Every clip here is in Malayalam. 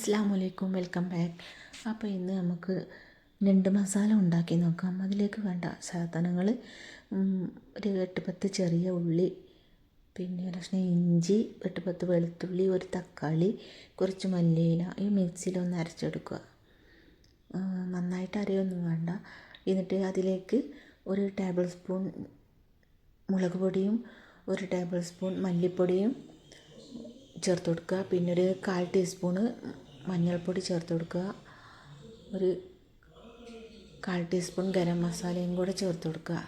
അസ്സാം വലൈക്കും വെൽക്കം ബാക്ക്. അപ്പോൾ ഇന്ന് നമുക്ക് ഞണ്ട് മസാല ഉണ്ടാക്കി നോക്കാം. അതിലേക്ക് വേണ്ട സാധനങ്ങൾ ഒരു എട്ട് പത്ത് ചെറിയ ഉള്ളി പിന്നെ ഒരു കഷ്ണം ഇഞ്ചി എട്ട് പത്ത് വെളുത്തുള്ളി ഒരു തക്കാളി കുറച്ച് മല്ലിയില. ഈ മിക്സിയിലൊന്ന് അരച്ചെടുക്കുക. നന്നായിട്ട് അരയൊന്നും വേണ്ട. എന്നിട്ട് അതിലേക്ക് ഒരു ടേബിൾ സ്പൂൺ മുളക് പൊടിയും ഒരു ടേബിൾ സ്പൂൺ മല്ലിപ്പൊടിയും ചേർത്ത് കൊടുക്കുക. പിന്നെ ഒരു കാൽ ടീസ്പൂണ് മഞ്ഞൾപ്പൊടി ചേർത്ത് കൊടുക്കുക. ഒരു കാൽ ടീസ്പൂൺ ഗരം മസാലയും കൂടെ ചേർത്ത് കൊടുക്കുക.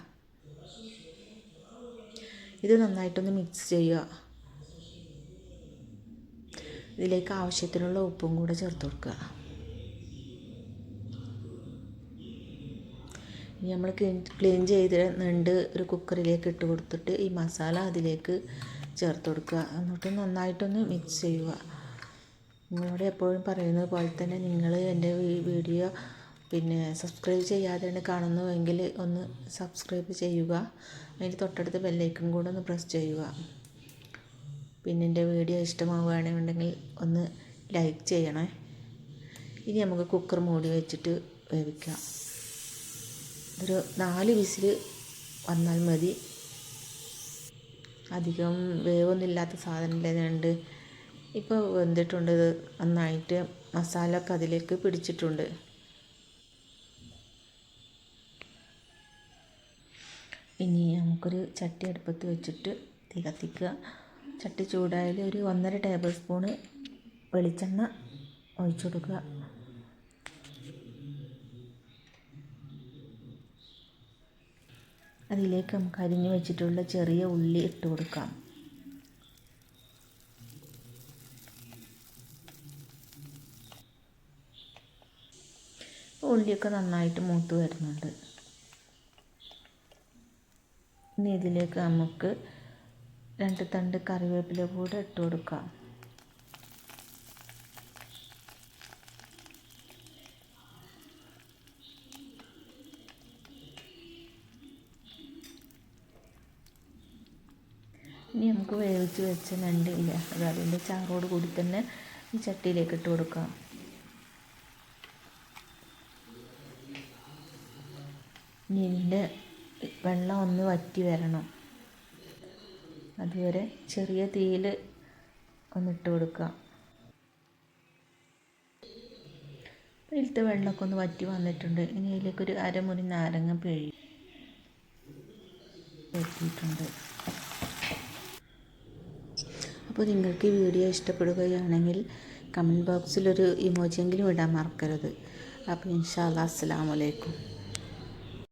ഇത് നന്നായിട്ടൊന്ന് മിക്സ് ചെയ്യുക. ഇതിലേക്ക് ആവശ്യത്തിനുള്ള ഉപ്പും കൂടെ ചേർത്ത് കൊടുക്കുക. ഇനി നമ്മൾ ക്ലീൻ ചെയ്ത് ഒരു കുക്കറിലേക്ക് ഇട്ട് കൊടുത്തിട്ട് ഈ മസാല അതിലേക്ക് ചേർത്ത് കൊടുക്കുക. എന്നിട്ട് നന്നായിട്ടൊന്ന് മിക്സ് ചെയ്യുക. നിങ്ങളോട് എപ്പോഴും പറയുന്നത് പോലെ തന്നെ നിങ്ങൾ എന്റെ വീഡിയോ പിന്നെ സബ്സ്ക്രൈബ് ചെയ്യാതെയാണ് കാണുന്നുവെങ്കിൽ ഒന്ന് സബ്സ്ക്രൈബ് ചെയ്യുക. അതിന്റെ തൊട്ടടുത്ത് ബെല്ലൈക്കും കൂടെ ഒന്ന് പ്രസ് ചെയ്യുക. പിന്നെ എന്റെ വീഡിയോ ഇഷ്ടമാവുകയാണെന്നുണ്ടെങ്കിൽ ഒന്ന് ലൈക്ക് ചെയ്യണേ. ഇനി നമുക്ക് കുക്കർ മൂടി വെച്ചിട്ട് വേവിക്കാം. ഒരു നാല് വിസിൽ വന്നാൽ മതി. അധികം വേവൊന്നും ഇല്ലാത്ത സാധനം ഞണ്ട് ഇപ്പോൾ വെന്തിട്ടുണ്ട് ഇത്. നന്നായിട്ട് മസാല ഒക്കെ അതിലേക്ക് പിടിച്ചിട്ടുണ്ട്. ഇനി നമുക്കൊരു ചട്ടി അടുപ്പത്ത് വെച്ചിട്ട് തീ കത്തിക്കുക. ചട്ടി ചൂടായാൽ ഒരു ഒന്നര ടേബിൾ സ്പൂണ് വെളിച്ചെണ്ണ ഒഴിച്ചു കൊടുക്കുക. അതിലേക്ക് നമുക്ക് അരിഞ്ഞു വെച്ചിട്ടുള്ള ചെറിയ ഉള്ളി ഇട്ട് കൊടുക്കാം. ഉള്ളിയൊക്കെ നന്നായിട്ട് മൂത്ത് വരുന്നുണ്ട്. ഇനി ഇതിലേക്ക് നമുക്ക് രണ്ട് തണ്ട് കറിവേപ്പില കൂടെ ഇട്ട് കൊടുക്കാം. ഇനി നമുക്ക് വേവിച്ച് വെച്ച നണ്ടില്ല അത് അതിന്റെ ചാറോട് കൂടി തന്നെ ഈ ചട്ടിയിലേക്ക് ഇട്ട് കൊടുക്കാം. ഇതിന്റെ വെള്ളം ഒന്ന് വറ്റി വരണം. അതുവരെ ചെറിയ തീയിൽ ഒന്നിട്ട് കൊടുക്കുക. ഇതിലത്തെ വെള്ളമൊക്കെ ഒന്ന് വറ്റി വന്നിട്ടുണ്ട്. ഇനി അതിലേക്കൊരു അരമുറി നാരങ്ങ പിഴി വെട്ടിയിട്ടുണ്ട് അപ്പോൾ നിങ്ങൾക്ക് ഈ വീഡിയോ ഇഷ്ടപ്പെടുകയാണെങ്കിൽ കമന്റ് ബോക്സിലൊരു ഇമോജിയെങ്കിലും ഇടാൻ മറക്കരുത്. അപ്പോൾ ഇൻഷാ അല്ലാ അസ്സാം വലൈക്കും